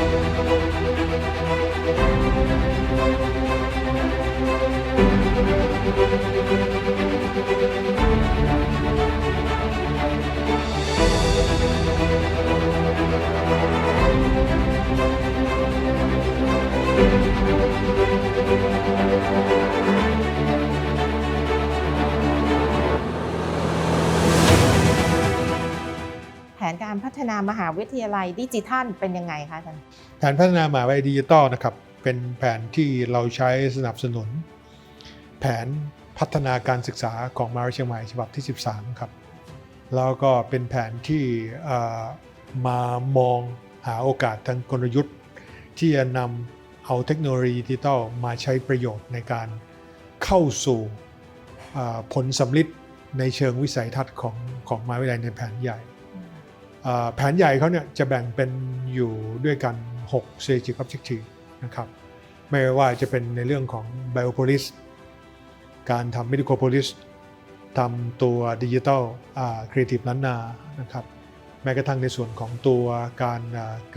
แามหาวิทยาลัยดิจิทัลเป็นยังไงคะอาจารย์แผนพัฒนามหาวิทยาลัยดิจิทัลนะครับเป็นแผนที่เราใช้สนับสนุน แผนพัฒนาการศึกษาของมหาวิทยาลัยเชียงใหม่ฉบับที่ 13 ครับแล้วก็เป็นแผนที่มามองหาโอกาสทางกลยุทธ์ ที่จะนำเอาเทคโนโลยีดิจิทัลมาใช้ประโยชน์ในการเข้าสู่ผลสำลิดในเชิงวิสัยทัศน์ของของมหาวิทยาลัยในแผนใหญ่ แผนใหญ่เขาเนี่ยจะแบ่งเป็นอยู่ด้วยกัน 6 strategic objective นะครับไม่ว่าจะเป็นในเรื่องของ biopolis การทำ medical polis ทำตัวดิจิทัลครีเอทีฟล้านนานะครับแม้กระทั่งในส่วนของตัวการ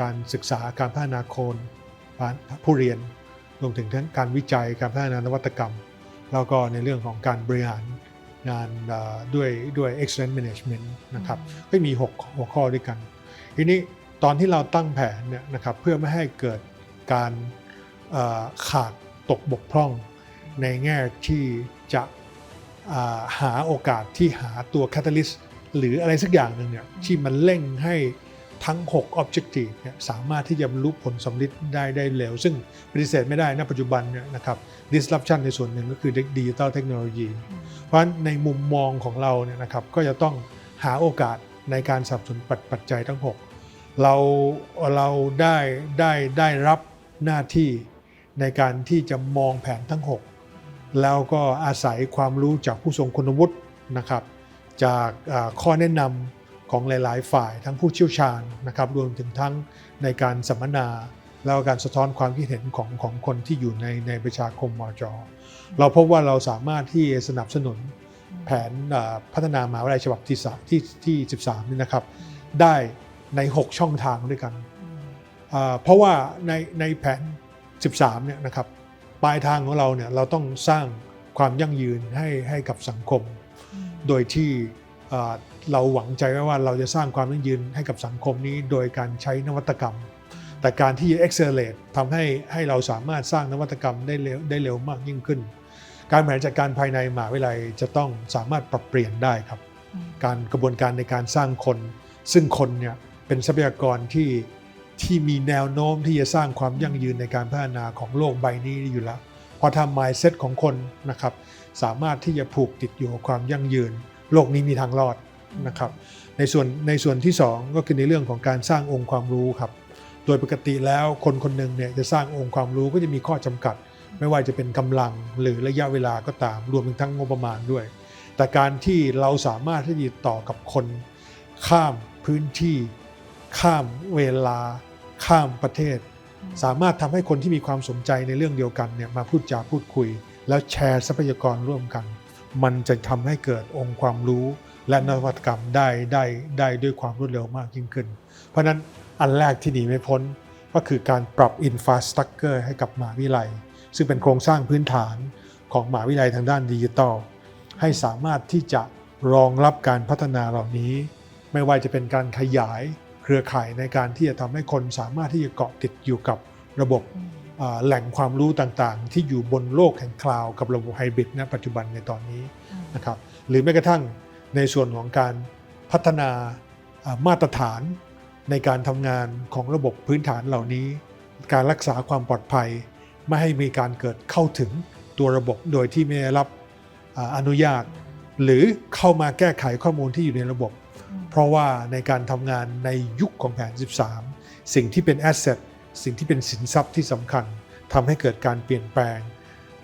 การศึกษาการพัฒนาโคนผู้เรียนรวมถึงทั้งการวิจัยการพัฒนานวัตกรรม แล้วก็ในเรื่องของการบริหาร งานอ่าด้วยด้วย excellent management นะครับก็มี 6 หัวข้อด้วยกัน ทีนี้ตอนที่เราตั้งแผนเนี่ยนะครับเพื่อไม่ให้เกิดการเอ่อขาดตกบกพร่องในแง่ที่จะอ่าหาโอกาสที่หาตัว catalyst หรืออะไรสักอย่างหนึ่งเนี่ยที่มันเร่งให้ ทั้ง 6 objective เนี่ยสามารถที่จะบรรลุผลสำลิดได้ได้เร็ว ซึ่งปฏิเสธไม่ได้ณปัจจุบันเนี่ยนะครับ disruption ในส่วนหนึ่งก็คือดิจิตอลเทคโนโลยี เพราะฉะนั้นในมุมมองของเราเนี่ยนะครับก็จะต้องหาโอกาสในการสนับสนุนปัจปัจจัยทั้ง 6 เราเราได้ได้ได้รับหน้าที่ในการที่จะมองแผนทั้ง 6 แล้วก็อาศัยความรู้จากผู้ทรงคุณวุฒินะครับ จากอ่าข้อแนะนำ ของหลาย ๆ ฝ่ายทั้งผู้เชี่ยวชาญนะครับรวมถึงทั้งในการสัมมนาแล้วการสะท้อนความคิดเห็นของของคนที่อยู่ในในประชาคมมจ เราพบว่าเราสามารถที่สนับสนุนแผนพัฒนามหาวิทยาลัยฉบับที่สามที่ที่ 13 นี่นะครับ ได้ใน 6 ช่องทางด้วยกัน เพราะว่าในในแผน 13 เนี่ยนะครับปลายทางของเราเนี่ยเราต้องสร้างความยั่งยืนให้ให้กับสังคม โดยที่ เราหวังใจไว้ว่าเราจะสร้างความยั่งยืนให้กับสังคมนี้โดยการใช้นวัตกรรม แต่การที่จะ accelerate ทำให้ให้เราสามารถสร้างนวัตกรรมได้เร็วได้เร็วมากยิ่งขึ้น การบริหารจัดการภายในมหาวิทยาลัยจะต้องสามารถปรับเปลี่ยนได้ครับ การกระบวนการในการสร้างคน ซึ่งคนเนี่ยเป็นทรัพยากรที่ที่มีแนวโน้มที่จะสร้างความยั่งยืนในการพัฒนาของโลกใบนี้อยู่แล้วพอทำ mindset ของคนนะครับสามารถที่จะผูกติดอยู่กับความยั่งยืน โลกนี้มีทางรอด นะครับในส่วนในส่วนที่ 2 ก็คือในเรื่องของการสร้างองค์ความรู้ครับ โดยปกติแล้วคนคนหนึ่งเนี่ยจะสร้างองค์ความรู้ก็จะมีข้อจำกัด ไม่ว่าจะเป็นกำลังหรือระยะเวลาก็ตามรวมถึงทั้งงบประมาณด้วย แต่การที่เราสามารถที่จะติดต่อกับคน ข้ามพื้นที่ ข้ามเวลา ข้ามประเทศ สามารถทำให้คนที่มีความสนใจในเรื่องเดียวกันเนี่ยมาพูดจาพูดคุย แล้วแชร์ทรัพยากรร่วมกัน มันจะทำให้เกิดองค์ความรู้และนวัตกรรมได้ได้ได้ด้วยความรวดเร็วมากยิ่งขึ้น เพราะฉะนั้นอันแรกที่หนีไม่พ้นก็คือการปรับอินฟ a สตรักเกอร์ให้กับมหาวิทยาลัย ซึ่งเป็นโครงสร้างพื้นฐานของมหาวิทยาลัยทางด้านดิจิทัล ให้สามารถที่จะรองรับการพัฒนาเหล่านี้ ไม่ว่าจะเป็นการขยายเครือข่ายในการที่จะทำให้คนสามารถที่จะเกาะติดอยู่กับระบบ แหล่งความรู้ต่างๆ ที่อยู่บนโลกแห่งคลาวด์กับระบบไฮบริดณปัจจุบันในตอนนี้นะครับหรือแม้กระทั่งในส่วนของการพัฒนาอ่ามาตรฐานในการทำงานของระบบพื้นฐานเหล่านี้ การรักษาความปลอดภัย ไม่ให้มีการเกิดเข้าถึงตัวระบบโดยที่ไม่ได้รับอ่าอนุญาต หรือเข้ามาแก้ไขข้อมูลที่อยู่ในระบบ เพราะว่าในการทำงานในยุคของแผน 13 สิ่งที่เป็นแอสเซท สิ่งที่เป็นสินทรัพย์ที่สำคัญทำให้เกิดการเปลี่ยนแปลง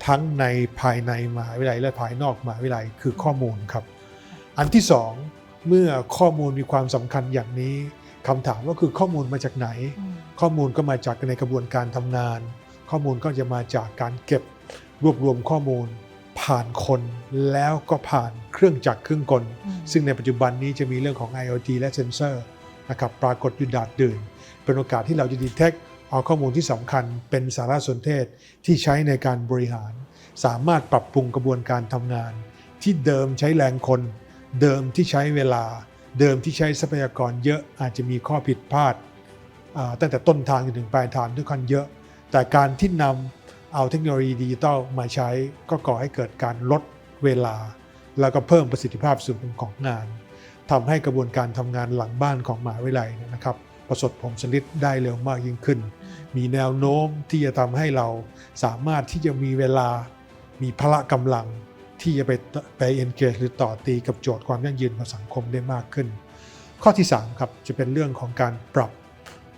ทั้งในภายในมหาวิทยาลัยและภายนอกมหาวิทยาลัยคือข้อมูลครับ อันที่สองเมื่อข้อมูลมีความสำคัญอย่างนี้คำถามก็คือข้อมูลมาจากไหน ข้อมูลก็มาจากในกระบวนการทำงาน ข้อมูลก็จะมาจากการเก็บรวบรวมข้อมูล ผ่านคนแล้วก็ผ่านเครื่องจักรเครื่องกล ซึ่งในปัจจุบันนี้จะมีเรื่องของ IoT และเซนเซอร์นะครับปรากฏอยู่ดาดดื่น เป็นโอกาสที่เราจะดีเทค เอาข้อมูลที่สำคัญเป็นสารสนเทศที่ใช้ในการบริหาร สามารถปรับปรุงกระบวนการทำงาน ที่เดิมใช้แรงคน เดิมที่ใช้เวลา เดิมที่ใช้ทรัพยากรเยอะอาจจะมีข้อผิดพลาดตั้งแต่ต้นทางจนถึงปลายทางทุกคันเยอะ แต่การที่นำเอาเทคโนโลยีดิจิตอลมาใช้ก็ก่อให้เกิดการลดเวลา แล้วก็เพิ่มประสิทธิภาพสูงของงานทำให้กระบวนการทำงานหลังบ้านของหมหาวิทยาลัยเนยนะครับ ประสบผลสำเร็จได้เร็วมากยิ่งขึ้น มีแนวโน้มที่จะทำให้เราสามารถที่จะมีเวลามีพละกำลังที่จะไปไป engage หรือต่อตีกับโจทย์ความยั่งยืนของสังคมได้มากขึ้น ข้อที่3ครับจะเป็นเรื่องของการปรับ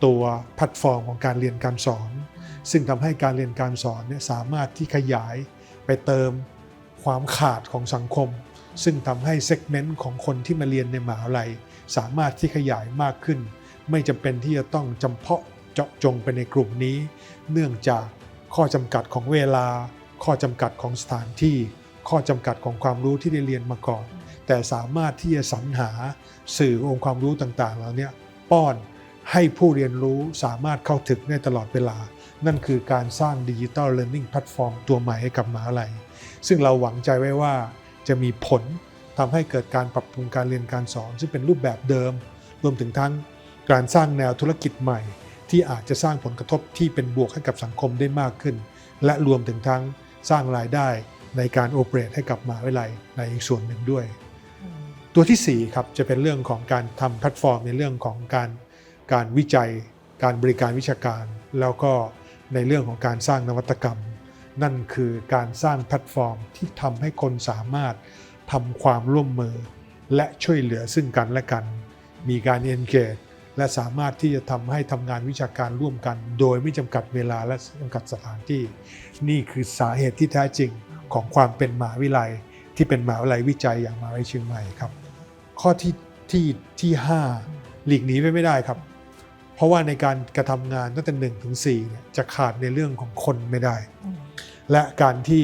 ตัวแพลตฟอร์มของการเรียนการสอน ซึ่งทำให้การเรียนการสอนเนี่ยสามารถที่ขยายไปเติมความขาดของสังคม ซึ่งทำให้เซกเมนต์ของคนที่มาเรียนในมหาวิทยาลัย สามารถที่ขยายมากขึ้น ไม่จำเป็นที่จะต้องจำเพาะ เจาะจงไปในกลุ่มนี้ เนื่องจากข้อจำกัดของเวลา ข้อจำกัดของสถานที่ ข้อจำกัดของความรู้ที่ได้เรียนมาก่อน แต่สามารถที่จะสรรหาสื่อองค์ความรู้ต่างๆเหล่านี้ป้อนให้ผู้เรียนรู้สามารถเข้าถึงได้ตลอดเวลา นั่นคือการสร้างดิจิ t a ลเ e ร์น i n g แพลตฟอร์มตัวใหม่ให้กับมหาลัย ซึ่งเราหวังใจไว้ว่าจะมีผลทำให้เกิดการปรับปรุงการเรียนการสอน ซึ่งเป็นรูปแบบเดิม รวมถึงทั้งการสร้างแนวธุรกิจใหม่ ที่อาจจะสร้างผลกระทบที่เป็นบวกให้กับสังคมได้มากขึ้น และรวมถึงทั้งสร้างรายได้ในการโอเปเรตให้กับมหาวิทยาลัยในอีกส่วนหนึ่งด้วย ตัวที่4ครับจะเป็นเรื่องของการทำแพลตฟอร์มในเรื่องของการการวิจัย การบริการวิชาการ แล้วก็ในเรื่องของการสร้างนวัตกรรม นั่นคือการสร้างแพลตฟอร์มที่ทำให้คนสามารถทำความร่วมมือ และช่วยเหลือซึ่งกันและกัน มีการ engage และสามารถที่จะทำให้ทำงานวิชาการร่วมกัน โดยไม่จำกัดเวลาและจำกัดสถานที่ นี่คือสาเหตุที่แท้จริงของความเป็นมหาวิทยาลัย ที่เป็นมหาวิทยาลัยวิจัยอย่างมหาวิทยาลัยเชียงใหม่ครับ ข้อที่ที่ที่5หลีกหนีไปไม่ได้ครับ เพราะว่าในการกระทำงานตั้งแต่หนึ่งถึงสี่เนี่ยจะขาดในเรื่องของคนไม่ได้ และการที่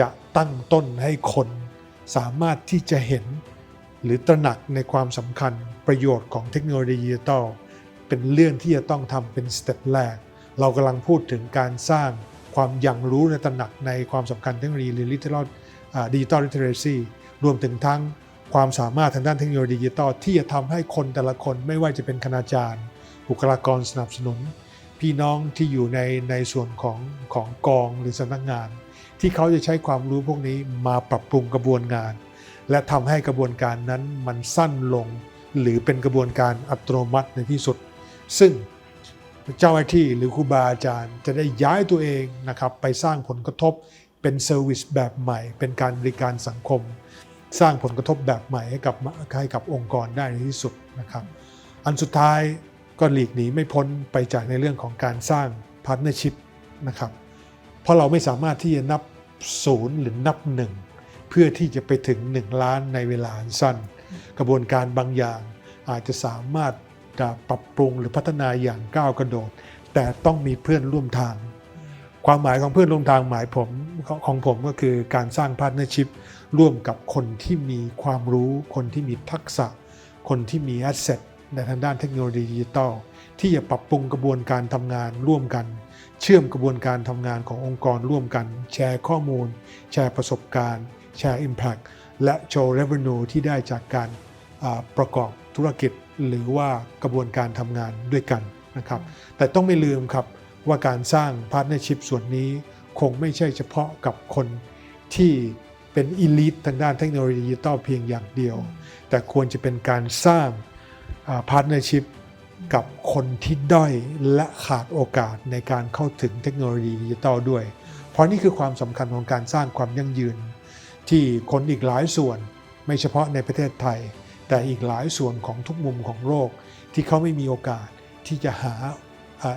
จะตั้งต้นให้คนสามารถที่จะเห็นหรือตระหนักในความสำคัญ ประโยชน์ของเทคโนโลยีดิจิตอลเป็นเรื่องที่จะต้องทำเป็นสเต็ปแรก เรากำลังพูดถึงการสร้างความยังรู้และตระหนักในความสำคัญเทคโนโลยีหรือดิจิทัลดิจิตอลลิเทเรซีรวมถึงทั้งความสามารถทางด้านเทคโนโลยีดิจิตอลที่จะทำให้คนแต่ละคนไม่ว่าจะเป็นคณาจารย์บุคลากรสนับสนุน พี่น้องที่อยู่ในในส่วนของของกองหรือสำนักงาน ที่เขาจะใช้ความรู้พวกนี้มาปรับปรุงกระบวนงานและทำให้กระบวนการนั้นมันสั้นลง หรือเป็นกระบวนการอัตโนมัติในที่สุด ซึ่งเจ้าหน้าที่หรือครูบาอาจารย์จะได้ย้ายตัวเองนะครับไปสร้างผลกระทบเป็นเซอร์วิสแบบใหม่ เป็นการบริการสังคม สร้างผลกระทบแบบใหม่ให้กับให้กับองค์กรได้ในที่สุดนะครับอันสุดท้ายก็หลีกหนีไม่พ้นไปจากในเรื่องของการสร้างพาร์ทเนอร์ชิพนะครับเพราะเราไม่สามารถที่จะนับศูนย์หรือนับหนึ่งเพื่อที่จะไปถึง 1 ล้านในเวลาสั้น กระบวนการบางอย่าง อาจจะสามารถจะปรับปรุงหรือพัฒนาอย่างก้าวกระโดด แต่ต้องมีเพื่อนร่วมทาง ความหมายของเพื่อนร่วมทางหมายผมของผมก็คือการสร้างพาร์ทเนอร์ชิพร่วมกับคนที่มีความรู้ คนที่มีทักษะ คนที่มีแอสเซทในทางด้านเทคโนโลยีดิจิตอลที่จะปรับปรุงกระบวนการทำงานร่วมกัน เชื่อมกระบวนการทำงานขององค์กรร่วมกัน แชร์ข้อมูล แชร์ประสบการณ์ แชร์ Impact และโชว์ Revenue ที่ได้จากการประกอบธุรกิจหรือว่ากระบวนการทำงานด้วยกันนะครับ แต่ต้องไม่ลืมครับว่าการสร้างพาร์ทเนอร์ชิพส่วนนี้คงไม่ใช่เฉพาะกับคนที่เป็นอีลิททางด้านเทคโนโลยีดิจิตอลเพียงอย่างเดียว แต่ควรจะเป็นการสร้างพาร์ทเนอร์ชิพกับคนที่ด้อยและขาดโอกาสในการเข้าถึงเทคโนโลยีดิจิตอลด้วย เพราะนี่คือความสำคัญของการสร้างความยั่งยืน ที่คนอีกหลายส่วน ไม่เฉพาะในประเทศไทย แต่อีกหลายส่วนของทุกมุมของโลกที่เขาไม่มีโอกาสที่จะหา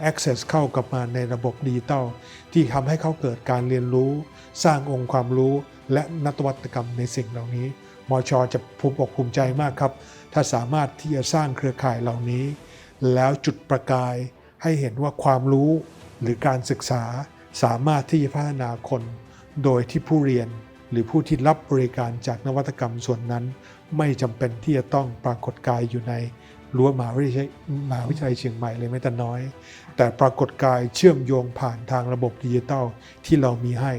access เข้ากับมาในระบบดิจิตอลที่ทำให้เขาเกิดการเรียนรู้ สร้างองค์ความรู้และนวัตกรรมในสิ่งเหล่านี้มอชจะภูมิอกภูมิใจมากครับ ถ้าสามารถที่จะสร้างเครือข่ายเหล่านี้ แล้วจุดประกายให้เห็นว่าความรู้หรือการศึกษาสามารถที่จะพัฒนาคน โดยที่ผู้เรียน หรือผู้ที่รับบริการจากนวัตกรรมส่วนนั้น ไม่จำเป็นที่จะต้องปรากฏกายอยู่ในรั้วมหาวิทยาลัยมหาวิทยาลัยเชียงใหม่เลยแม้แต่น้อย แต่ปรากฏกายเชื่อมโยงผ่านทางระบบดิจิทัลที่เรามีให้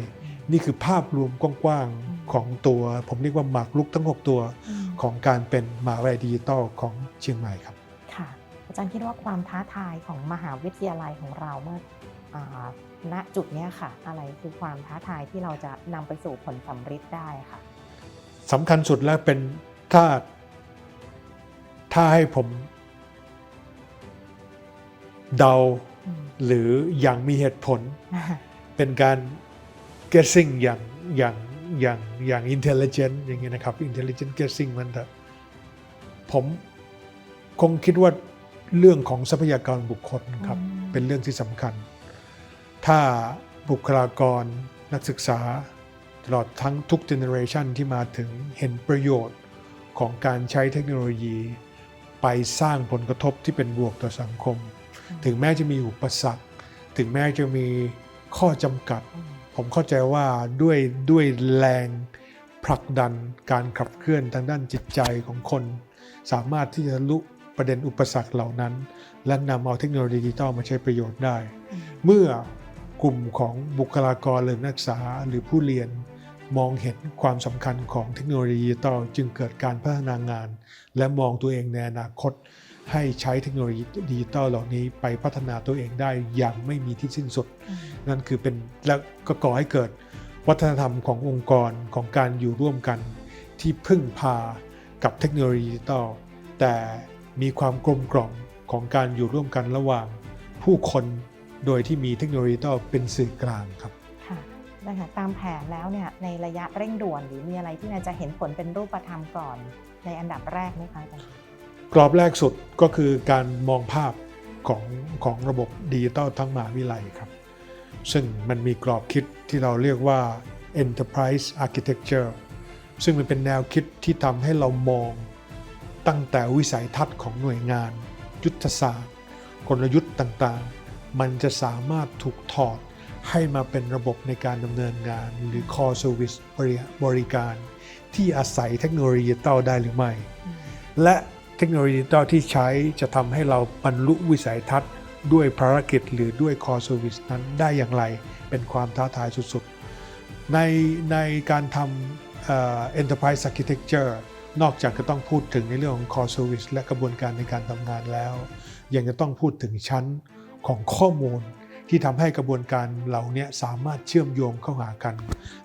นี่คือภาพรวมกว้างๆของตัว ผมเรียกว่าหมากรุกทั้ง 6 ตัวอืมของการเป็นมหาวิทยาลัยดิจิทัลของเชียงใหม่ครับ ค่ะ อาจารย์คิดว่าความท้าทายของมหาวิทยาลัยของเราเมื่ออา ณจุดเนี้ยค่ะ อะไรคือความท้าทายที่เราจะนำไปสู่ผลสำเร็จได้ค่ะสำคัญสุดแล้วเป็นถ้าถ้าให้ผมเดาอืมหรืออย่างมีเหตุผล เป็นการ guessing อย่างอย่างอย่างอย่าง intelligent อย่างเงี้ยนะครับ intelligent guessing มันเถอะผมคงคิดว่าเรื่องของทรัพยากรบุคคลครับอืมเป็นเรื่องที่สำคัญ ถ้าบุคลากรนักศึกษา ตลอดทั้งทุกเจเนอเรชันที่มาถึงเห็นประโยชน์ของการใช้เทคโนโลยี ไปสร้างผลกระทบที่เป็นบวกต่อสังคม ถึงแม้จะมีอุปสรรค ถึงแม้จะมีข้อจำกัด ผมเข้าใจว่าด้วยด้วยแรงผลักดันการขับเคลื่อนทางด้านจิตใจของคน สามารถที่จะลุประเด็นอุปสรรคเหล่านั้น และนำเอาเทคโนโลยีดิจิทัลมาใช้ประโยชน์ได้ เมื่อ กลุ่มของบุคลากรหรือนักศึกษาหรือผู้เรียนมองเห็นความสำคัญของเทคโนโลยีดิจิทัลจึงเกิดการพัฒนางาน และมองตัวเองในอนาคต ให้ใช้เทคโนโลยีดิจิทัลเหล่านี้ไปพัฒนาตัวเองได้อย่างไม่มีที่สิ้นสุดอืมนั่นคือเป็นและก็ก่อให้เกิดวัฒนธรรมขององค์กรของการอยู่ร่วมกัน ที่พึ่งพากับเทคโนโลยีดิจิทัลแต่มีความกลมกล่อมของการอยู่ร่วมกันระหว่างผู้คน โดยที่มีเทคโนโลยีดิจิทัลเป็นสื่อกลางครับค่ะนะคะตามแผนแล้วเนี่ยในระยะเร่งด่วนหรือมีอะไรที่น่าจะเห็นผลเป็นรูปธรรมก่อน ในอันดับแรกไหมคะอาจารย์กรอบแรกสุดก็คือการมองภาพของของระบบดิจิทัลทั้งมหาวิทยาลัยครับ ซึ่งมันมีกรอบคิดที่เราเรียกว่า enterprise architecture ซึ่งมันเป็นแนวคิดที่ทำให้เรามองตั้งแต่วิสัยทัศน์ของหน่วยงาน ยุทธศาสตร์ กลยุทธ์ต่างๆ มันจะสามารถถูกถอดให้มาเป็นระบบในการดำเนินงานหรือ core service บริบริการ ที่อาศัยเทคโนโลยีดิจิทัลได้หรือไม่อืมและเทคโนโลยีดิจิทัลที่ใช้จะทำให้เราบรรลุวิสัยทัศน์ ด้วยภารกิจหรือด้วย core service นั้นได้อย่างไร เป็นความท้าทายสุดๆ ในในการทำเอ่อ enterprise architecture นอกจากจะต้องพูดถึงในเรื่องของ core service และกระบวนการในการทำงานแล้ว ยังจะต้องพูดถึงชั้น ของข้อมูลที่ทำให้กระบวนการเหล่านี้สามารถเชื่อมโยงเข้าหากัน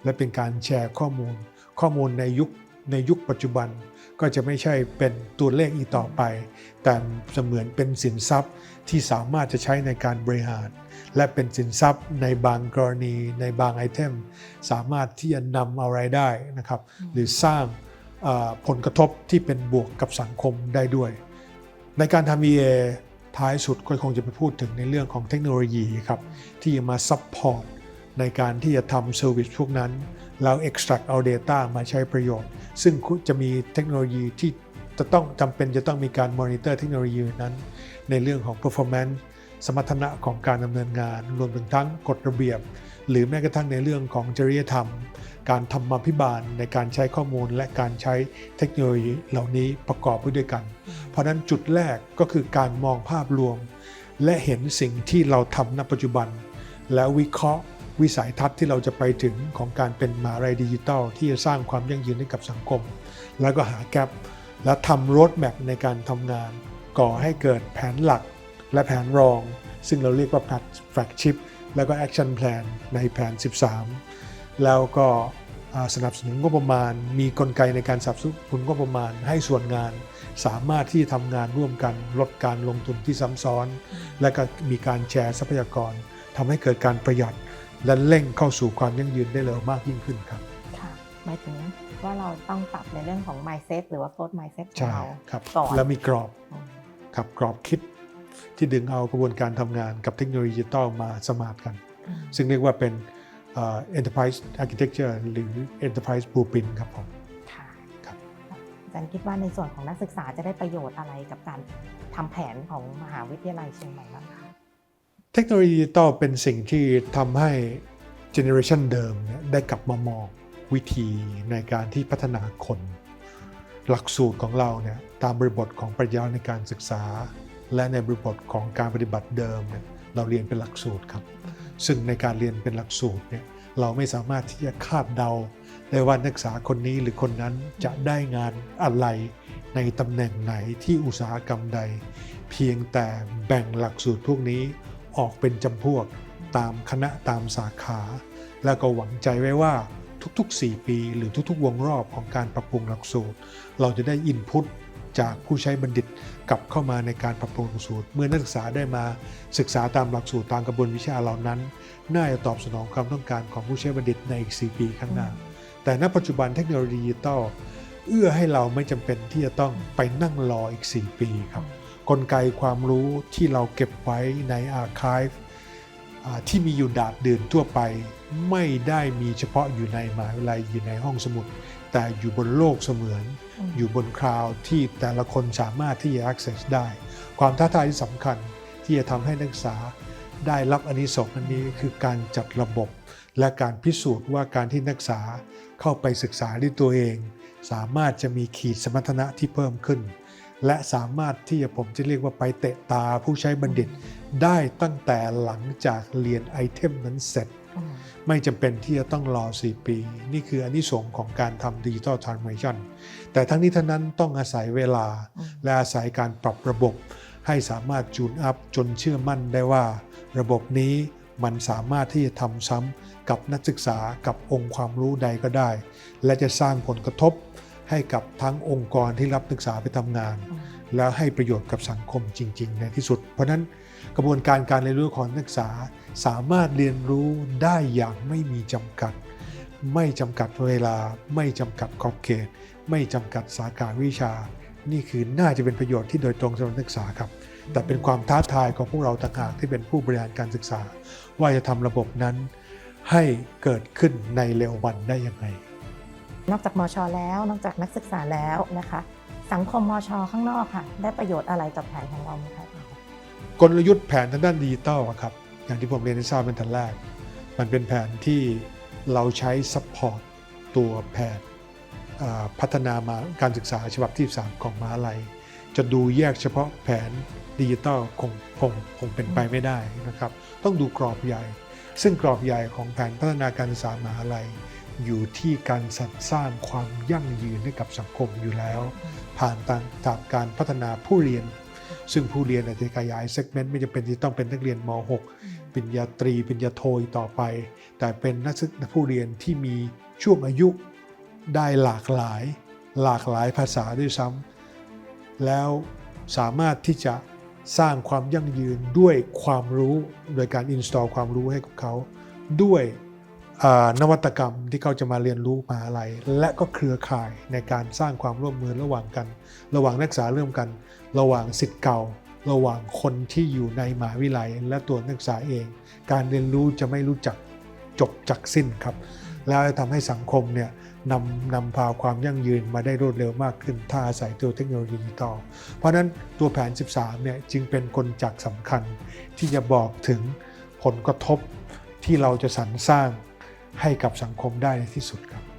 และเป็นการแชร์ข้อมูล ข้อมูลในยุคในยุคปัจจุบันก็จะไม่ใช่เป็นตัวเลขอีกต่อไป แต่เสมือนเป็นสินทรัพย์ที่สามารถจะใช้ในการบริหาร และเป็นสินทรัพย์ในบางกรณีในบางไอเทม สามารถที่จะนำเอารายได้นะครับ หรือสร้างผลกระทบที่เป็นบวกกับสังคมได้ด้วย ในการทำ EA ท้ายสุดก็คงจะไปพูดถึงในเรื่องของเทคโนโลยีครับ ที่จะมาซัพพอร์ตในการที่จะทำเซอร์วิสพวกนั้น แล้ว extract เอา Data มาใช้ประโยชน์ ซึ่งจะมีเทคโนโลยีที่จะต้องจำเป็นจะต้องมีการมอนิเตอร์เทคโนโลยีนั้น ในเรื่องของ performance สมรรถนะของการดำเนินงาน รวมถึงทั้งกฎระเบียบ หรือแม้กระทั่งในเรื่องของจริยธรรม การทำมาพิบาลในการใช้ข้อมูลและการใช้เทคโนโลยีเหล่านี้ประกอบไปด้วยกัน เพราะนั้นจุดแรกก็คือการมองภาพรวม และเห็นสิ่งที่เราทำณปัจจุบัน แล้ววิเคราะห์วิสัยทัศน์ที่เราจะไปถึงของการเป็นมาลัยดิจิทัล ที่จะสร้างความยั่งยืนให้กับสังคม แล้วก็หาแกลบและทำโรดแมพในการทำงาน ก่อให้เกิดแผนหลัก และแผนรอง ซึ่งเราเรียกว่าแผนแฟกชิพแล้วก็แอคชั่นแพลนในแผน 13 แล้วก็อ่าสนับสนุนงบประมาณ มีกลไกในการสนับสนุนงบประมาณ ให้ส่วนงานสามารถที่ทำงานร่วมกันลดการลงทุนที่ซ้ำซ้อน และก็มีการแชร์ทรัพยากรทำให้เกิดการประหยัด และเร่งเข้าสู่ความยั่งยืนได้เร็วมากยิ่งขึ้นครับค่ะหมายถึงว่าเราต้องปรับในเรื่องของ mindset หรือว่า growth mindset ของใช่เราครับก่อนแล้วมีกรอบอืมครับกรอบคิด ที่ดึงเอากระบวนการทำงานกับเทคโนโลยีดิจิทัลมาสมาร์ทกันอืมซึ่งเรียกว่าเป็นเอ่อ enterprise architecture หรือ enterprise blueprint ครับผมค่ะครับอาจารย์คิดว่าในส่วนของนักศึกษาจะได้ประโยชน์อะไรกับการทำแผนของมหาวิทยาลัยเชียงใหม่บ้างคะเทคโนโลยีดิจิทัลเป็นสิ่งที่ทำให้เจเนอเรชันเดิมเนี่ยได้กลับมามองวิธีในการที่พัฒนาคน หลักสูตรของเราเนี่ยตามบริบทของปรัชญาในการศึกษา และในบริบทของการปฏิบัติเดิมเนี่ยเราเรียนเป็นหลักสูตรครับ ซึ่งในการเรียนเป็นหลักสูตรเนี่ยเราไม่สามารถที่จะคาดเดาได้ว่านักศึกษาคนนี้หรือคนนั้นจะได้งานอะไรในตำแหน่งไหนที่อุตสาหกรรมใด เพียงแต่แบ่งหลักสูตรพวกนี้ออกเป็นจำพวกตามคณะตามสาขา แล้วก็หวังใจไว้ว่าทุกๆ 4 ปี หรือทุกๆ วงรอบของการปรับปรุงหลักสูตร เราจะได้อินพุต จากผู้ใช้บัณฑิตกลับเข้ามาในการปรับปรุงหลักสูตร เมื่อนักศึกษาได้มาศึกษาตามหลักสูตรตามกระบวนวิชาเหล่านั้น น่าจะตอบสนองความต้องการของผู้ใช้บัณฑิตในอีก 4 ปีข้างหน้า แต่ณปัจจุบันเทคโนโลยีดิจิตอลเอื้อให้เราไม่จำเป็นที่จะต้องไปนั่งรออีก 4 ปีครับ กลไกความรู้ที่เราเก็บไว้ในอาร์คีฟที่มีอยู่ดาดเดื่นทั่วไป ไม่ได้มีเฉพาะอยู่ในมหาวิทยาลัยอยู่ในห้องสมุด แต่อยู่บนโลกเสมือนอืมอยู่บนคลาวด์ที่แต่ละคนสามารถที่จะ access ได้ ความท้าทายที่สำคัญที่จะทำให้นักศึกษาได้รับอานิสงส์อันนี้คือการจัดระบบ และการพิสูจน์ว่าการที่นักศึกษาเข้าไปศึกษาด้วยตัวเอง สามารถจะมีขีดสมรรถนะที่เพิ่มขึ้น และสามารถที่จะผมจะเรียกว่าไปเตะตาผู้ใช้บัณฑิต ได้ตั้งแต่หลังจากเรียนไอเทมนั้นเสร็จอืม ไม่จำเป็นที่จะต้องรอ 4 ปี นี่คืออานิสงส์ของการทำดิจิทัลทรานส์ o ชันแต่ทั้งนี้ทั้งนั้นต้องอาศัยเวลาอืมและอาศัยการปรับระบบ ให้สามารถจูนอัพจนเชื่อมั่นได้ว่า ระบบนี้มันสามารถที่จะทำซ้ำกับนักศึกษากับองค์ความรู้ใดก็ได้ และจะสร้างผลกระทบให้กับทั้งองค์กรที่รับนักศึกษาไปทำงานอืมแล้วให้ประโยชน์กับสังคมจริง ๆ ในที่สุด เพราะฉะนั้น กระบวนการการเรียนรู้ของนักศึกษาสามารถเรียนรู้ได้อย่างไม่มีจำกัด ไม่จำกัดเวลา ไม่จำกัดขอบเขต ไม่จำกัดสาขาวิชา นี่คือน่าจะเป็นประโยชน์ที่โดยตรงสำหรับนักศึกษาครับ แต่เป็นความท้าทายของพวกเราต่างหากที่เป็นผู้บริหารการศึกษา ว่าจะทำระบบนั้นให้เกิดขึ้นในเร็ววันได้ยังไง นอกจากมชแล้ว นอกจากนักศึกษาแล้วนะคะ สังคมมชข้างนอกค่ะ ได้ประโยชน์อะไรกับแผนของเราไหมคะ กลยุทธ์แผนทางด้านดิจิตอลครับอย่างที่ผมเรียนให้ทราบเป็นทันแรก มันเป็นแผนที่เราใช้ซัพพอร์ตตัวแผนพัฒนามาการศึกษาฉบับที่ 3 ของมหาลัย จะดูแยกเฉพาะแผนดิจิตอลคงคงคงเป็นไปไม่ได้นะครับ ต้องดูกรอบใหญ่ ซึ่งกรอบใหญ่ของแผนพัฒนาการศึกษามหาลัย อยู่ที่การสรรสร้างความยั่งยืนให้กับสังคมอยู่แล้ว ผ่านทางจากการพัฒนาผู้เรียน ซึ่งผู้เรียนอาจจะขยายเซกเมนต์ไม่จำเป็นที่ต้องเป็นนักเรียนม .6 ปริญญาตรีปริญญาโทอีกต่อไป แต่เป็นนักศึกษาผู้เรียนที่มีช่วงอายุได้หลากหลาย หลากหลายภาษาด้วยซ้ำแล้วสามารถที่จะสร้างความยั่งยืนด้วยความรู้โดยการ install ความรู้ให้กับเขาด้วยอ่า นวัตกรรมที่เขาจะมาเรียนรู้มาอะไร และก็เครือข่ายในการสร้างความร่วมมือระหว่างกัน ระหว่างนักศึกษาร่วมกัน ระหว่างสิทธิ์เก่า ระหว่างคนที่อยู่ในมหาวิทยาลัย และตัวนักศึกษาเอง การเรียนรู้จะไม่รู้จักจบจักสิ้นครับ แล้วจะทำให้สังคมเนี่ยนำนำพาความยั่งยืนมาได้รวดเร็วมากขึ้น ถ้าอาศัยตัวเทคโนโลยีดิจิตอลเพราะฉะนั้นตัวแผน 13 เนี่ยจึงเป็นกลจักสำคัญ ที่จะบอกถึงผลกระทบที่เราจะสรรสร้าง ให้กับสังคมได้ในที่สุดครับ